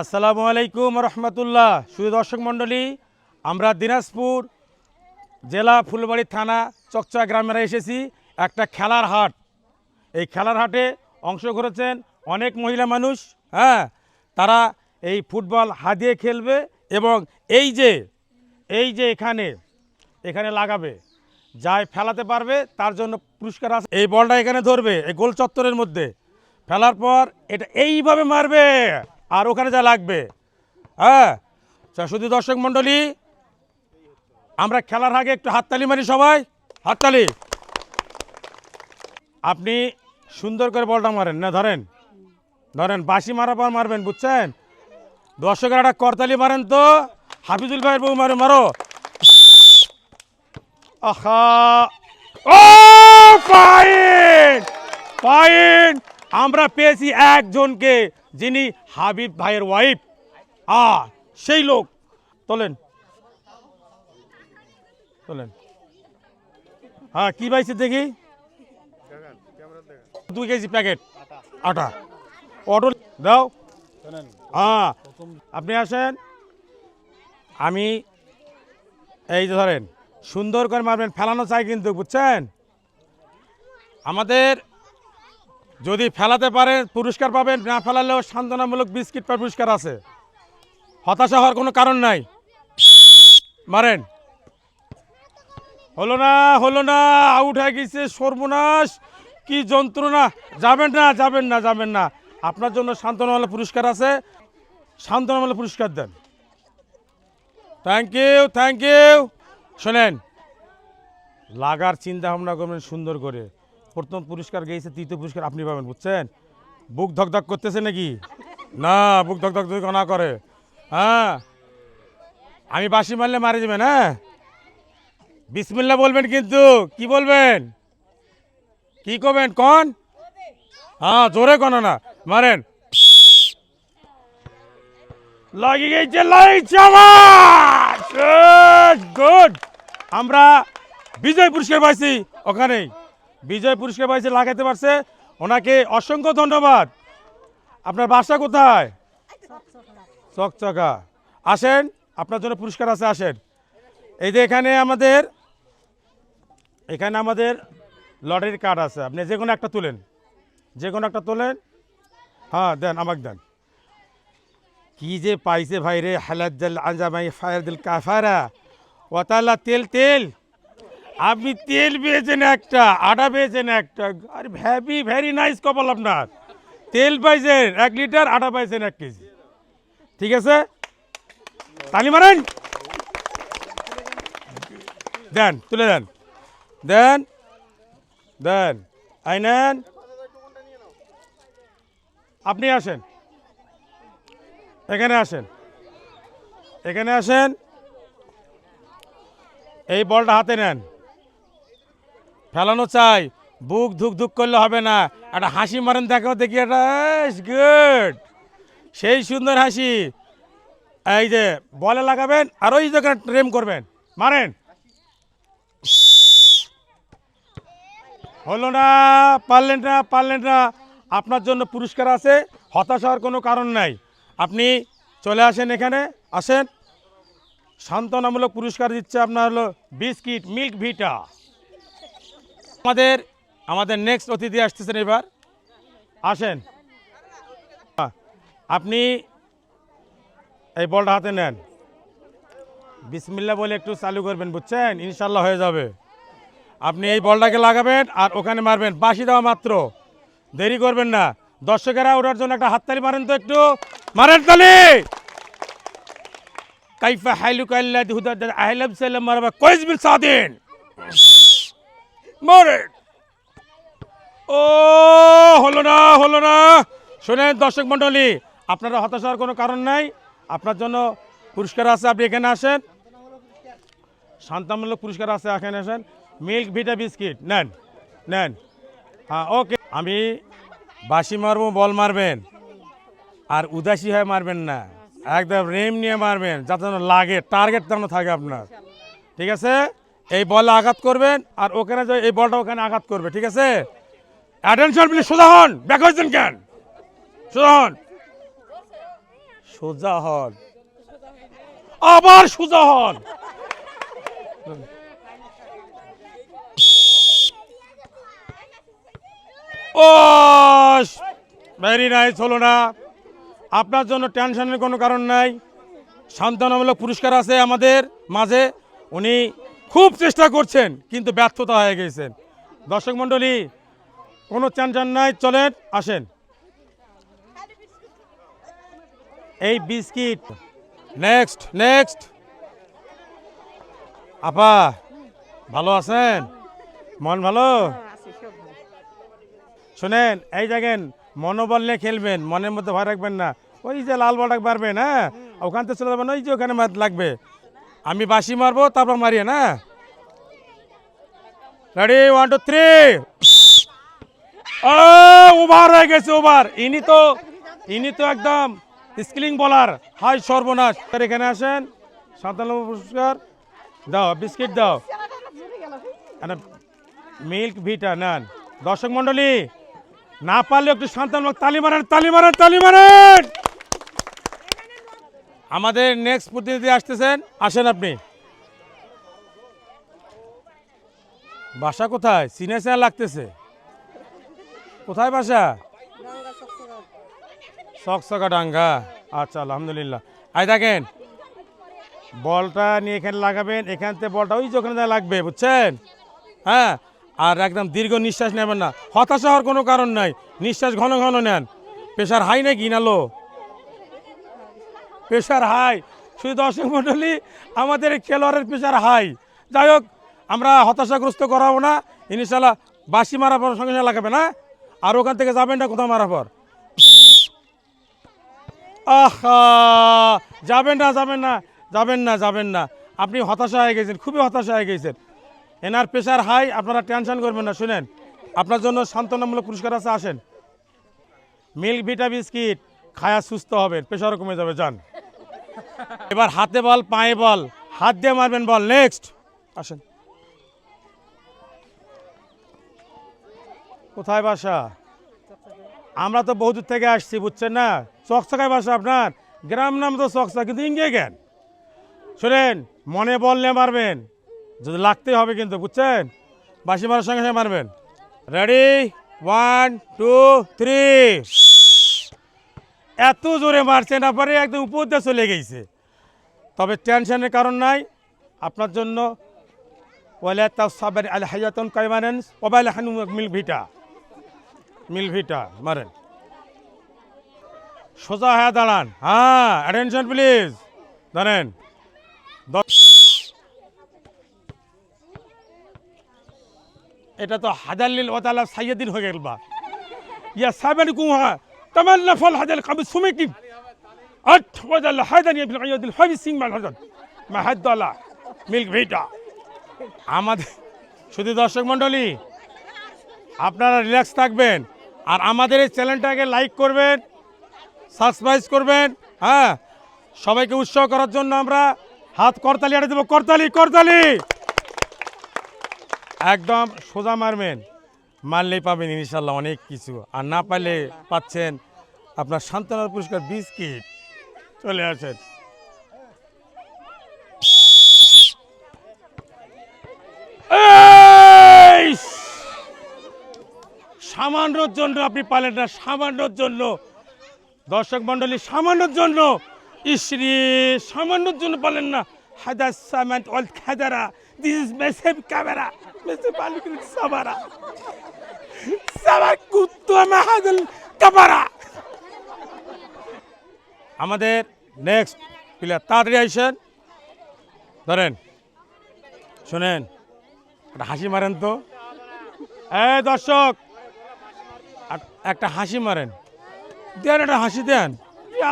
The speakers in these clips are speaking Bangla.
আসসালামু আলাইকুম রহমতুল্লাহ। শুধু দর্শক মণ্ডলী, আমরা দিনাজপুর জেলা ফুলবাড়ি থানা চকচা গ্রামেরা এসেছি, একটা খেলার হাট। এই খেলার হাটে অংশ করেছেন অনেক মহিলা মানুষ হ্যাঁ তারা এই ফুটবল হাতিয়ে খেলবে এবং এই যে এই যে এখানে এখানে লাগাবে যায় ফেলাতে পারবে, তার জন্য পুরস্কার আছে। এই বলটা এখানে ধরবে, এই গোল চত্বরের মধ্যে। ফেলার পর এটা এইভাবে মারবে। আর ওখানে যা লাগবে। হ্যাঁ? শুধু দর্শক মণ্ডলী, আমরা খেলার আগে একটু হাততালি মারি সবাই। হাততালি। আপনি সুন্দর করে বলটা মারেন না, ধরেন। ধরেন, বাঁশি মারার পর মারবেন, বুঝছেন? দর্শকের একটা করতালি মারেন তো। হাফিজুল ভাইয়ের বউ মারো মারো। আহা! ও, ফাইন! ফাইন! আমরা পেয়েছি একজনকে, যিনি হাবিব ভাইয়ের ওয়াইফ আ সেই লোক, তোলেন। তোলেন। হ্যাঁ কি পাইছে দেখি? দুই কেজি প্যাকেট আটা। অটো দাও। হ্যাঁ আপনি আসেন। আমি এই যে ধরেন, সুন্দর করে মারবেন, ফেলানো চাই কিন্তু, বুঝছেন? আমাদের যদি ফেলাতে পারেন পুরস্কার পাবেন, না ফেলালেও সান্ত্বনামূলক বিস্কিট পার পুরস্কার আছে। হতাশা হওয়ার কোনো কারণ নাই। মারেন। হলো না হলো না আউট হয়ে গেছে সর্বনাশ। কি যন্ত্রণা। যাবেন না যাবেন না যাবেন না। আপনার জন্য সান্ত্বনামূলক পুরস্কার আছে। সান্ত্বনামূলক পুরস্কার দেন। থ্যাংক ইউ থ্যাংক ইউ শোনেন, লাগার চিন্তা ভাবনা করবেন সুন্দর করে। প্রথম পুরস্কার গিয়েছে, তৃতীয় পুরস্কার আপনি পাবেন, বুঝছেন? বুক ধক ধক করতেছে নাকি? না, বুক ধক ধক ধক না করে। হ্যাঁ? আমি বাসি মারলে মারে যাবেন হ্যাঁ? বিসমিল্লা বলবেন কিন্তু, কি বলবেন? কি করবেন কন? হ্যাঁ জোরে কোন না, মারেন। লাগিয়ে গেছে আমার গুড। আমরা বিজয় পুরস্কার পাইছি ওখানেই। বিজয় পুরস্কার পাইছে লাগাতে পারছে। ওনাকে অসংখ্য ধন্যবাদ। আপনার বাসা কোথায়? চকচকা। আসেন, আপনার জন্য পুরস্কার আছে, আসেন। এই যে এখানে আমাদের এখানে আমাদের লটারির কার্ড আছে। আপনি যে কোনো একটা তুলেন। যে কোনো একটা তোলেন। হ্যাঁ দেন, আমাকে দেন। কি যে পাইছে ভাই রে আঞ্জামাই ফায়ার দিল কাফারা ওতালা তেল তেল। আপনি তেল পেয়েছেন একটা, আটা পেয়েছেন একটা। আরে ভ্যাবি ভেরি নাইস কপাল আপনার। তেল পাইছেন, এক লিটার আটা পাইছেন এক কেজি। ঠিক আছে? তালি মারেন। দেন, তুলে দেন। দেন দেন, আই নেন। আপনি আসেন। এখানে আসেন। এখানে আসেন। এই বলটা হাতে নেন। ফেলানো চাই। বুক ধুক ধুক করলে হবে না। একটা হাসি মারেন, দেখো দেখি একটা গুড। সেই সুন্দর হাসি। এই যে, বলে লাগাবেন আর ওই জায়গায় ট্রেম করবেন। মারেন। হলো না, পারলেন না পারলেন না। আপনার জন্য পুরস্কার আছে, হতাশ হওয়ার কোনো কারণ নাই। আপনি চলে আসেন এখানে, আসেন। সান্ত্বনামূলক পুরস্কার দিচ্ছে আপনার হলো বিস্কিট, মিল্ক ভিটা। আমাদের আমাদের নেক্সট অতিথি আসতেছেন এবার। আসেন। আপনি এই বলটা হাতে নেন। বিসমিল্লা বলে একটু চালু করবেন, বুঝছেন? ইনশাল্লাহ হয়ে যাবে। আপনি এই বলটাকে লাগাবেন আর ওখানে মারবেন। বাসি দেওয়া মাত্র। দেরি করবেন না। দর্শকেরা ওঠার জন্য একটা হাততালি মারেন তো একটু। মারেন তালি! কাইফা হাইলু কাইল্লা হুদা আহলাম সাল্লাম মারবা কয়েস বিল সাদিন। মরে ও, হলো না হলো না। শোনেন দর্শক মণ্ডলী, আপনারা হতাশ হওয়ার কোনো কারণ নাই। আপনার জন্য পুরস্কার আছে, আপনি এখানে আসেন। শান্তামূলক পুরস্কার আছে, এখানে আসেন। মিল্ক, ভিটা বিস্কিট, নেন নেন। হ্যাঁ ওকে। আমি বাসি মারবো, বল মারবেন। আর উদাসী হয়ে মারবেন না। একদম রেম নিয়ে মারবেন, যাতে লাগে টার্গেট যেন থাকে আপনার। ঠিক আছে? এই বলে আঘাত করবেন আর ওখানে এই বলটা ওখানে আঘাত করবে, ঠিক আছে? অ্যাটেনশন প্লিজ সোজা হন। ব্যাক হয়েছেন কেন? সোজা হন। সোজা হন। আবার সোজা হন। ও ভেরি নাইস হলো না। আপনার জন্য টেনশনের কোনো কারণ নাই। সান্ত্বনামূলক পুরস্কার আছে আমাদের মাঝে। উনি খুব চেষ্টা করছেন, কিন্তু ব্যর্থতা হয়ে গেছেন। দর্শক মণ্ডলী, কোনো টেনশন নাই, চলেন, আসেন। এই বিস্কিট, নেক্সট নেক্সট। আপা, ভালো আছেন? মন ভালো? শোনেন, এই দেখেন, মনোবল নিয়ে খেলবেন, মনের মধ্যে ভয় রাখবেন না। ওই যে লাল বলটা পারবেন হ্যাঁ ওখান থেকে চলে যাবেন, ওই যে ওখানে লাগবে। আমি বাসি মারবো, তারপর মারিয়ে, না? Ready one two three over হয়ে গেছে ওভার ইনি তো ইনি তো একদম স্কিলিং বলার হাই সর্বনাশ। এখানে আসেন। সান্তান্ন পুরস্কার। দাও, বিস্কিট দাও। মিল্ক ভিটা নেন। দর্শক মন্ডলী না পারলে একটু শান্তমূলক তালি মারেন তালি মারেন তালি মারেন। আমাদের নেক্সট প্রতিনিধি আসতেছেন। আসেন আপনি। বাসা কোথায়? সিনে সিনে লাগতেছে। কোথায় বাসা? সকসকা ডাঙ্গা আচ্ছা আলহামদুলিল্লাহ। আই দেখেন, বলটা নিয়ে এখানে লাগাবেন, এখান থেকে বলটা ওই যে ওখানে লাগবে, বুঝছেন? হ্যাঁ আর একদম দীর্ঘ নিঃশ্বাস নেবেন না। হতাশা হওয়ার কোনো কারণ নাই। নিঃশ্বাস ঘন ঘন নেন। প্রেশার হাই নাকি না লো? প্রেশার হাই শুধু দর্শক মণ্ডলী, আমাদের খেলোয়াড়ের প্রেশার হাই যাই হোক, আমরা হতাশাগ্রস্ত করাবো না। ইনশাল্লাহ বাসি মারা পর সঙ্গে সঙ্গে লাগাবে না। আর ওখান থেকে যাবেন না কোথাও মারার পর। আহা! যাবেন না যাবেন না যাবেন না যাবেন না। আপনি হতাশা হয়ে গেছেন, খুবই হতাশা হয়ে গেছেন। এনার প্রেশার হাই আপনারা টেনশন করবেন না, শুনেন। আপনার জন্য সান্ত্বনামূলক পুরস্কার আছে, আসেন। মিল্ক ভিটা বিস্কিট, খায়া সুস্থ হবেন প্রেশারও কমে যাবে, যান। এবার হাতে বল, পায়ে বল, হাত দিয়ে মারবেন বল, নেক্সট। আসেন। কোথায় বাসা? আমরা তো বহু দূর থেকে আসছি, বুঝছেন না? চকচকায় বাসা আপনার। গ্রাম নাম তো চকচকা, কিন্তু ইঙ্গে জ্ঞান শোনেন, মনে বল নিয়ে মারবেন। যদি লাগতে হবে কিন্তু, বুঝছেন? বাসি মারার সঙ্গে সঙ্গে মারবেন। রেডি ওয়ান টু থ্রি এত জোরে মারছে না আপনারে একদম উপর দিয়ে চলে গেছে। তবে টেনশনের কারণ নাই। আপনার জন্য ওয়ালা তাও সাবের আল হায়াতন কাইমানেন ওবাইল হানু মিল ভিটা। মিল ভিটা, মারেন। সোজা হ্যাঁ দাঁড়ান। হ্যাঁ অ্যাটেনশন প্লিজ দাঁড়েন। এটা তো হাজাল্লিল ওতালা সাইয়েদিন হয়ে গেল বা। ইয়া সাবেন কুহা হাজাল কাবি সুমিকিম। আট ওয়াদাল হায়দান ইবনে আইয়াদিল হাবি সিং মাল হাজান মা হাদ্দালা মিল্ক ভিটা। আমাদের, শুধু দর্শক মণ্ডলী, আপনারা রিল্যাক্স থাকবেন আর আমাদের এই চ্যানেলটাকে লাইক করবেন, সাবস্ক্রাইব করবেন হ্যাঁ? সবাইকে উৎসাহ করার জন্য আমরা হাত করতালি আটে দেবো, করতালি করতালি! একদম সোজা মারবেন। মারলেই পাবেন ইনশাল্লাহ অনেক কিছু। আর না পাইলে পাচ্ছেন আপনার সান্ত্বনার পুরস্কার বিস্কিট। চলে আসেন। সামান্যর জন্য আপনি পালেন না, সামান্যর জন্য। দর্শক মন্ডলী সামান্যর জন্য। ইসরি সামান্যর জন্য পালেন না। হাদার সামেন্ট অল খাদারা। দিস ইজ মেসেব ক্যামেরা মেসেব আলিকুল সাবারা সাবার কুত্তু মাহাদুল কাবারা আমাদের নেক্সট প্লেয়ার তাড়াতাড়ি আইসেন। ধরেন, শোনেন, একটা হাসি মারেন তো। এ, দর্শক এক- একটা হাসি মারেন। দেন একটা হাসি দেন। কি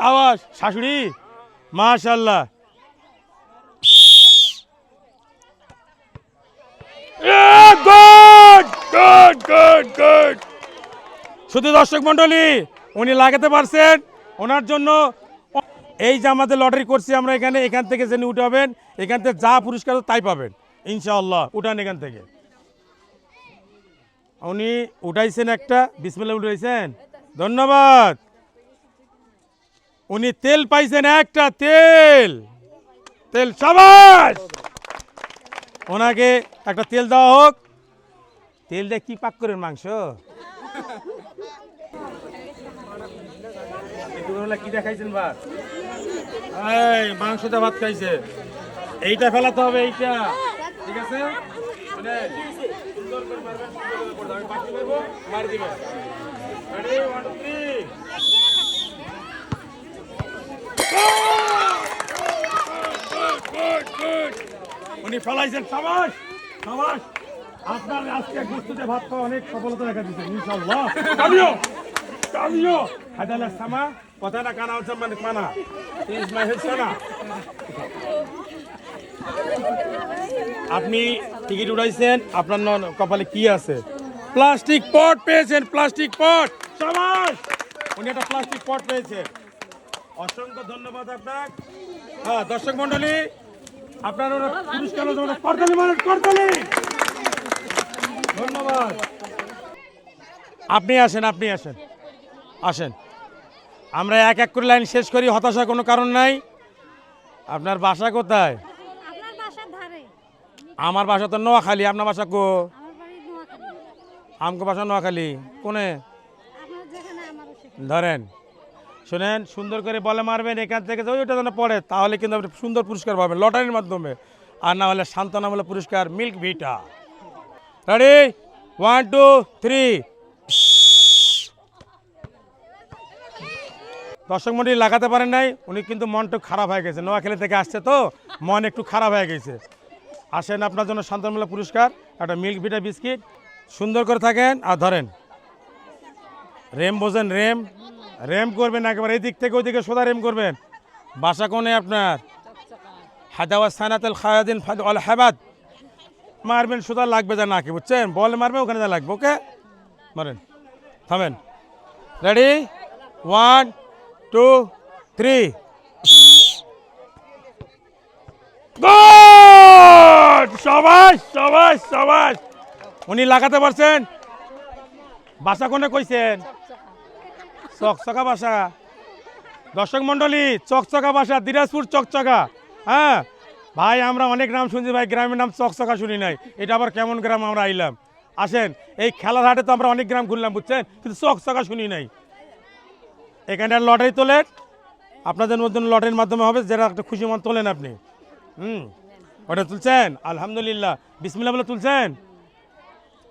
আওয়াজ শাশুড়ি মাশাল্লাহ গুড গুড গুড গুড শুধু দর্শক মণ্ডলী, উনি লাগাতে পারছেন। ওনার জন্য এই যে আমাদের লটারি করছি আমরা এখানে, এখান থেকে যিনি উঠাবেন এখান থেকে যা পুরস্কার তাই পাবেন, ইনশাআল্লাহ, উঠান এখান থেকে। উনি উঠাইছেন একটা বিসমিল্লা উঠাইছেন। ধন্যবাদ। উনি তেল পাইছেন একটা, তেল। তেল সাবাস! ওনাকে একটা তেল দেওয়া হোক। তেল দিয়ে কি পাক করেন মাংস? দুপুরবেলা কি দেখাইছেন ভাত? এই, মাংসটা ভাত খাইছে। এইটা ফেলাতে হবে, এইটা। ঠিক আছে? good. উনি ফেলাইছেন, সাবাস সাবাস। আপনার আজকে গুস্তুতে ভাত খাওয়া অনেক সফলতা দেখা দিচ্ছেন ইনশাআল্লাহ। কামিও! কামিও! হাদালা সামা কথা না কানা হচ্ছে মানে। কানা ইজ মাই হেড সানা আপনি টিকিট উড়াইছেন আপনার কপালে কি আছে? প্লাস্টিক পট পেয়েছেন প্লাস্টিক পট! সাবাস! উনি একটা প্লাস্টিক পট পেয়েছেন অসংখ্য ধন্যবাদ আপনার হ্যাঁ দর্শক মন্ডলী আপনার ওরা পুরস্কার করতালি করতালি! আপনি আসেন আপনি আসেন। আসেন। আমরা এক এক করে লাইন শেষ করি হতাশা কোনো কারণ নাই। আপনার বাসা কোথায়? আমার বাসা তো নোয়াখালী আপনার বাসা কো? আমার আমকো বাসা নোয়াখালী। কোনে? ধরেন শুনেন সুন্দর করে বলে মারবেন এখান থেকে ওইটা যেন পড়ে তাহলে কিন্তু আপনি সুন্দর পুরস্কার পাবেন লটারির মাধ্যমে। আর না হলে সান্ত্বনামূলক পুরস্কার Milk Vita. Ready one two three দর্শক মন্ডলী, লাগাতে পারেন নাই, উনি কিন্তু মনটা খারাপ হয়ে গেছে। নোয়াখালী থেকে আসছে তো, মন একটু খারাপ হয়ে গেছে। আসেন, আপনার জন্য সান্ত্বনামূলক পুরস্কার, একটা মিল্ক ভিটা বিস্কিট। সুন্দর করে থাকেন, আর ধরেন। রেম বোঝেন, রেম। রেম করবেন একেবারে এই দিক থেকে ওই দিকে সোজা রেম করবেন। বাসা কোনে আপনার হাদাওয়া সানাতেল খায়াদিন ফাদ অল হেবাদ মারবেন সোজা লাগবে যা নাকি, বুঝছেন? বল মারবে, ওখানে যা লাগবে, ওকে? মারেন। থামেন। রেডি ওয়ান টু থ্রি সবাই সবাই সবাই উনি লাগাতে পারছেন? বাসা কোনে কইছেন? চকচকা বাসা। দর্শক মন্ডলী চকচকা বাসা, দিনাজপুর চকচকা। হ্যাঁ? ভাই, আমরা অনেক নাম শুনছি ভাই, গ্রামের নাম চকচকা শুনি নাই। এটা আবার কেমন গ্রাম আমরা আইলাম? আসেন, এই খেলার হাটে তো আমরা অনেক গ্রাম ঘুরলাম, বুঝছেন? কিন্তু চকচকা শুনি নাই। এখানটা লটারি তোলেন। আপনাদের মধ্যে লটারির মাধ্যমে হবে যেটা একটা খুশি মন তোলেন আপনি। হুম, ওটা তুলছেন? আলহামদুলিল্লাহ। বিসমিল্লা বলে তুলছেন?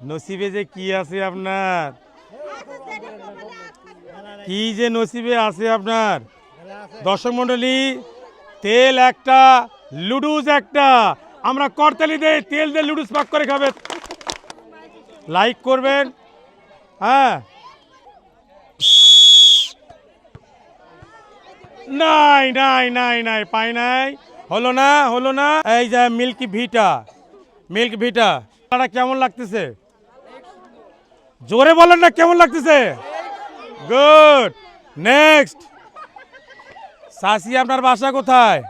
নসিবে যে কি আছে আপনার? কি যে নসিবে আছে আপনার? দর্শক মন্ডলী তেল একটা লুডুস একটা। আমরা করতালি দেই তেল দিয়ে লুডুস পাক করে খাবে। লাইক করবেন। হ্যাঁ। নাই নাই নাই নাই, পাই নাই। হলো না হলো না। এই যে মিল্কি ভিটা। মিল্ক ভিটা। এটা কেমন লাগতেছে? জোরে বলেন না, কেমন লাগতেছে? গুড নেক্সট সাসি আপনার বাসা কোথায়?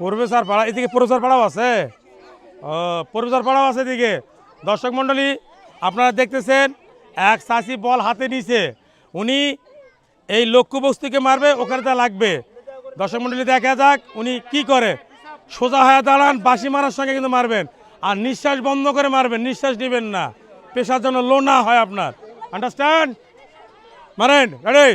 পূর্বেশ্বর পাড়া। এদিকে পূর্বেশ্বর পাড়াও আছে? ও পাড়াও আছে এদিকে। দর্শক মণ্ডলী, আপনারা দেখতেছেন, এক সাসি বল হাতে নিছে। উনি এই লক্ষ্য বস্তুকে মারবে, ওখানে তা লাগবে। দর্শক মণ্ডলী, দেখা যাক উনি কি করে। সোজা হয়ে দাঁড়ান বাসি মারার সঙ্গে কিন্তু মারবেন। আর নিঃশ্বাস বন্ধ করে মারবেন, নিঃশ্বাস নেবেন না। পেশার জন্য লো না হয় আপনার। আন্ডারস্ট্যান্ড মারেন রেডি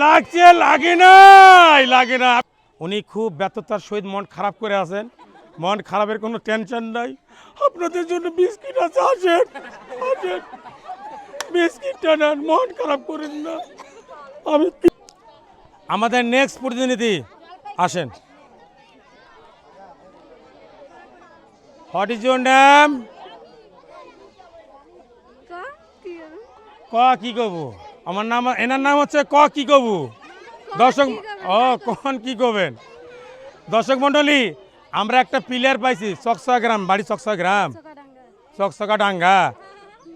লাগছে লাগে নাই লাগে না। উনি খুব ব্যর্থতার সহিত মন খারাপ করে আছেন। মন খারাপের কোনো টেনশন নাই। আপনাদের জন্য বিস্কিট আছে আসেন আসেন। বিস্কিটটা নেন মন খারাপ করেন না। আমি আমাদের নেক্সট প্রতিনিধি আসেন। হোয়াট ইজ ইউর নেম ক কি কবু আমার নাম, এনার নাম হচ্ছে ক কি কবু দর্শক, ও কখন কি করবেন দর্শক মন্ডলী আমরা একটা প্লেয়ার পাইছি চকসা গ্রাম, বাড়ি চকসা গ্রাম। চকচকা ডাঙ্গা।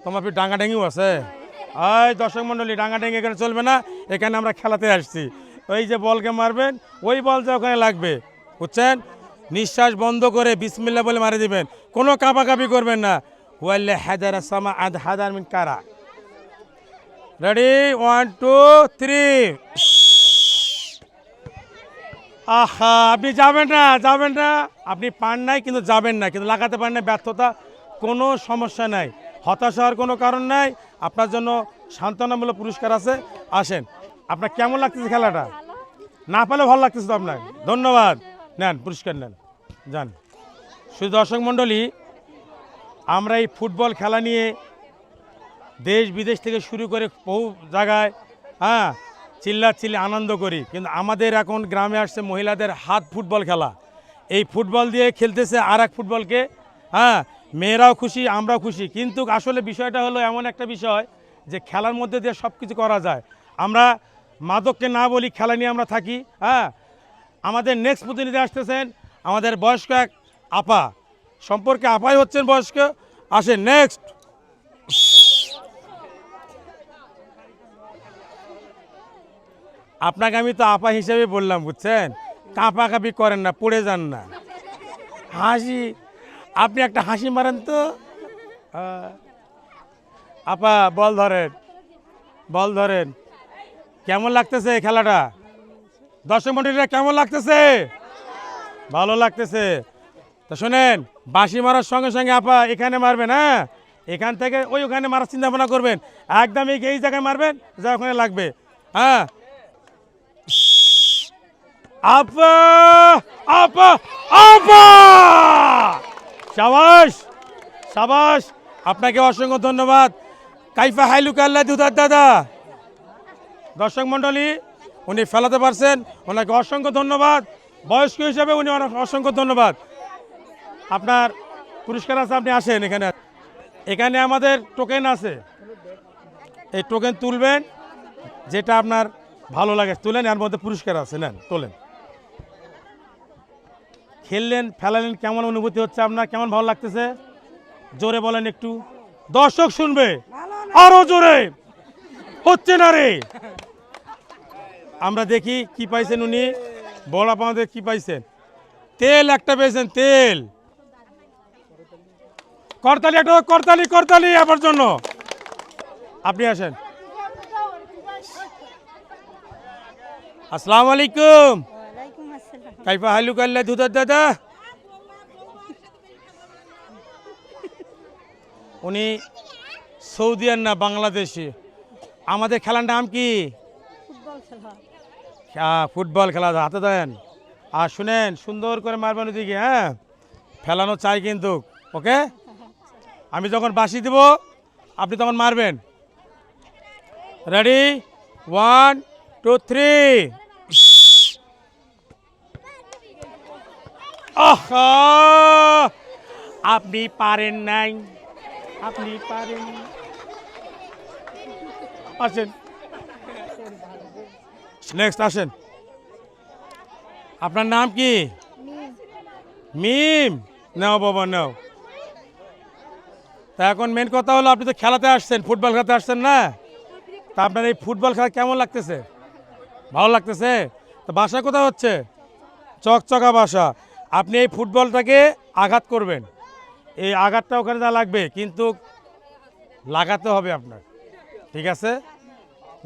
তোমার ফির ডাঙ্গা ডেঙ্গিও আছে? ওই দর্শক মন্ডলী ডাঙ্গা ডেঙ্গি এখানে চলবে না, এখানে আমরা খেলাতে আসছি। ওই যে বলকে মারবেন, ওই বল যে ওখানে লাগবে, বুঝছেন? নিঃশ্বাস বন্ধ করে বিসমিল্লা বলে মারে দিবেন। কোনো কাঁপাকাপি করবেন না। হুয়াল্লে হাদার সামা আদ হাদার মিন কারা। রেডি ওয়ান টু থ্রি আহা, আপনি যাবেন না যাবেন না। আপনি পান নাই, কিন্তু যাবেন না, কিন্তু লাগাতে পারেন না ব্যর্থতা, কোনো সমস্যা নাই। হতাশ হওয়ার কোনো কারণ নাই। আপনার জন্য সান্ত্বনামূলক পুরস্কার আছে। আসেন, আপনার কেমন লাগতেছে খেলাটা? না পেলে ভালো লাগতেছে তো আপনার। ধন্যবাদ। নেন, পুরস্কার নেন। যান। শুধু দর্শক মণ্ডলী, আমরা এই ফুটবল খেলা নিয়ে দেশ বিদেশ থেকে শুরু করে বহু জায়গায় হ্যাঁ চিল্লা চিল্লি আনন্দ করি। কিন্তু আমাদের এখন গ্রামে আসছে মহিলাদের হাত ফুটবল খেলা। এই ফুটবল দিয়ে খেলতেছে আর এক ফুটবলকে হ্যাঁ মেয়েরাও খুশি, আমরাও খুশি। কিন্তু আসলে বিষয়টা হলো এমন একটা বিষয় যে খেলার মধ্যে দিয়ে সব কিছু করা যায়। আমরা মাদককে না বলি খেলা নিয়ে আমরা থাকি হ্যাঁ। আমাদের নেক্সট প্রতিনিধি আসতেছেন আমাদের বয়স্ক এক আপা। সম্পর্কে আপাই হচ্ছেন বয়স্ক। আসে নেক্সট আপনাকে আমি তো আপা হিসেবে বললাম, বুঝছেন? কাঁপা কাঁপি করেন না, পড়ে যান না। হাসি, আপনি একটা হাসি মারেন তো। আপা, বল ধরেন বল ধরেন। কেমন লাগতেছে খেলাটা? দর্শক মন্ডলীরা কেমন লাগতেছে? ভালো লাগতেছে। তো শোনেন, বাঁশি মারার সঙ্গে সঙ্গে আপা এখানে মারবেন হ্যাঁ? এখান থেকে ওই ওখানে মারার চিন্তা ভাবনা করবেন। একদম এই জায়গায় মারবেন, যা ওখানে লাগবে। হ্যাঁ? আপা আপা আপা সাবাস সাবাস, আপনাকে অসংখ্য ধন্যবাদ। কাইফা হাইলুকা আল্লাহ দুধার দাদা। দর্শক মণ্ডলী, উনি ফেলাতে পারছেন, ওনাকে অসংখ্য ধন্যবাদ। বয়স্ক হিসাবে উনি অনেক অসংখ্য ধন্যবাদ। আপনার পুরস্কার আছে, আপনি আসেন এখানে। এখানে আমাদের টোকেন আছে। এই টোকেন তুলবেন, যেটা আপনার ভালো লাগে। তুলেন এর মধ্যে পুরস্কার আছে, নেন, তোলেন। খেললেন, ফেলালেন, কেমন অনুভূতি হচ্ছে আপনার? কেমন ভালো লাগতেছে? জোরে বলেন একটু। দর্শক শুনবে, আরও জোরে। হচ্ছে না রে? আমরা দেখি কি পাইছেন উনি। বল আপনাদের কি পাইছেন? তেল একটা পেয়েছেন, তেল। করতালি একটা করতালি করতালি আমার জন্য। আপনি আসেন। আসসালামু আলাইকুম। কাইফা হালু কাল্লা দুধার দাদা। উনি সৌদিয়ান না বাংলাদেশি। আমাদের খেলার নাম কি? ফুটবল খেলা। হাতে দেন আর শুনেন সুন্দর করে মারবেন ওদিকে হ্যাঁ? ফেলানো চাই কিন্তু ওকে? আমি যখন বাসি দিব আপনি তখন মারবেন। রেডি ওয়ান টু থ্রি আপনি পারেন নাই। আপনি পারেন আসেন। নেক্সট আসেন। আপনার নাম কি? মিম। নাও বাবা, নাও। তা এখন মেন কথা হলো, আপনি তো খেলাতে আসছেন, ফুটবল খেলাতে আসছেন না? তা আপনার এই ফুটবল খেলা কেমন লাগতেছে? ভালো লাগতেছে? তো বাসা কোথায় হচ্ছে? চকচকা বাসা। আপনি এই ফুটবলটাকে আঘাত করবেন। এই আঘাতটা ওখানে যা লাগবে, কিন্তু লাগাতে হবে আপনার। ঠিক আছে?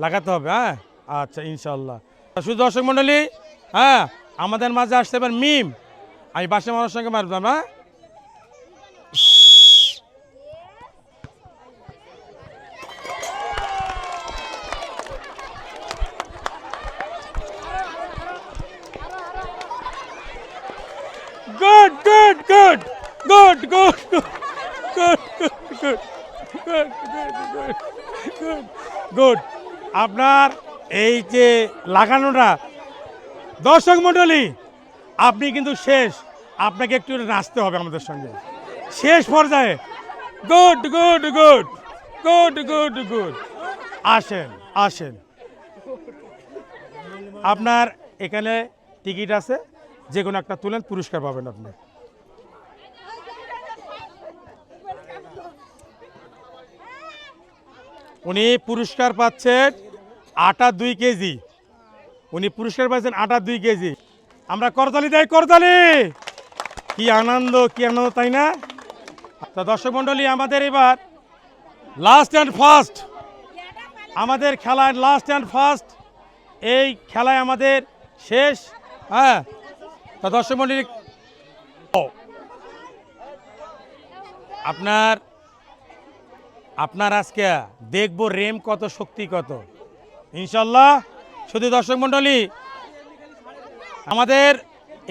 লাগাতে হবে হ্যাঁ? আচ্ছা ইনশাল্লাহ শুধু দর্শক মণ্ডলী হ্যাঁ আমাদের মাঝে আসতে পারেন মিম। আমি বাসে মানুষের সঙ্গে মারলাম হ্যাঁ? আপনার এই যে লাগানোটা, দর্শক মণ্ডলী, আপনি কিন্তু শেষ। আপনাকে একটু নাচতে হবে আমাদের সঙ্গে। শেষ পর্যায়ে good good good good good good আসেন আসেন। আপনার এখানে টিকিট আছে, যে কোনো একটা তুলেন, পুরস্কার পাবেন আপনি। উনি পুরস্কার পাচ্ছেন। আটা দুই কেজি। উনি পুরস্কার পাচ্ছেন আটা দুই কেজি। আমরা করতালি দেয় করতালি! কি আনন্দ কি আনন্দ, তাই না? তা দর্শক মণ্ডলী, আমাদের এবার লাস্ট অ্যান্ড ফার্স্ট আমাদের খেলায় লাস্ট অ্যান্ড ফার্স্ট এই খেলায় আমাদের শেষ। হ্যাঁ তা দর্শক মণ্ডলী। আপনার আপনার আজকে দেখব রেম কত, শক্তি কত। ইনশাল্লাহ। শুধু দর্শক মণ্ডলী, আমাদের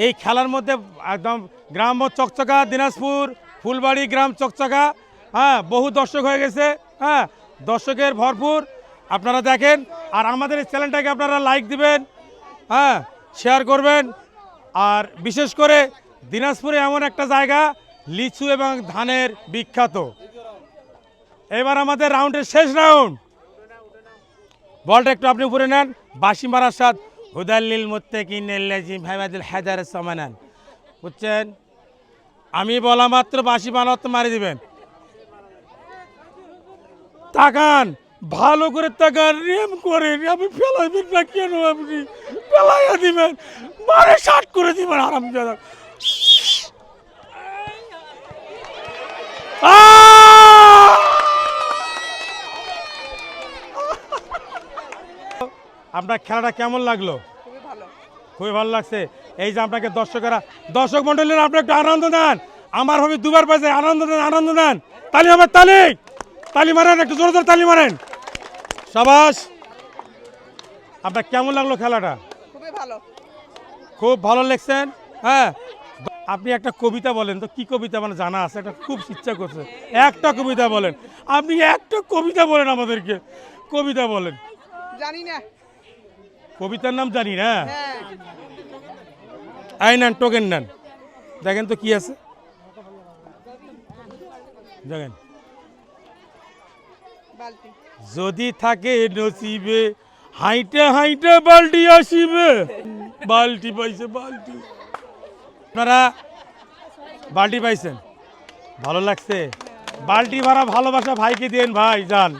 এই খেলার মধ্যে একদম গ্রাম্য চকচকা, দিনাজপুর, ফুলবাড়ি গ্রাম চকচকা হ্যাঁ বহু দর্শক হয়ে গেছে হ্যাঁ দর্শকের ভরপুর। আপনারা দেখেন, আর আমাদের এই চ্যানেলটাকে আপনারা লাইক দিবেন হ্যাঁ শেয়ার করবেন। আর বিশেষ করে দিনাজপুরে এমন একটা জায়গা, লিচু এবং ধানের বিখ্যাত। এবার আমাদের রাউন্ডের শেষ রাউন্ড বলটা একটু আপনি উপরে নেন। বাসি মারার সাথ হুদাল্লিল মুত্তাকিন আল্লাযী ভাইবাদুল হাজার সামানান। বুঝছেন? আমি বলা মাত্র বাসি মানত মারি দিবেন। তাকান। ভালো করে তাকান। রেম করেন আমি ফেলাইবেন না কেন আপনি? ফেলাইয়া দিবেন। মারে শার্ট করে দিবেন আরাম দাদা আপনার খেলাটা কেমন লাগল? খুবই ভালো। লাগছে। এই যে আপনাকে দর্শকেরা দর্শক মন্ডলীর আপনি একটু আনন্দ দেন আমার হবে দুবার পাইছে আনন্দ দেন আনন্দ দেন তালি আমার তালি! তালি মারেন একটু জোরে জোরে তালি মারেন। সাবাস! আপনার কেমন লাগল খেলাটা? খুবই ভালো। খুব ভালো লেগছেন হ্যাঁ? আপনি একটা কবিতা বলেন তো কি কবিতা মানে জানা আছে? এটা খুব ইচ্ছা করছে। একটা কবিতা বলেন। আপনি একটা কবিতা বলেন আমাদেরকে। কবিতা বলেন। জানি না। কবিতার নাম জানি না? হ্যাঁ। আই নেন টোকেন নেন। দেখেন তো কি আছে? দেখেন। যদি থাকে নসিবে হাইটে হাইটে বালটি আসিবে। বালটি পাইছে বালটি আপনারা বালটি পাইছেন? ভালো লাগছে? বালটি ভাড়া ভালোবাসা ভাইকে দেন ভাই যান।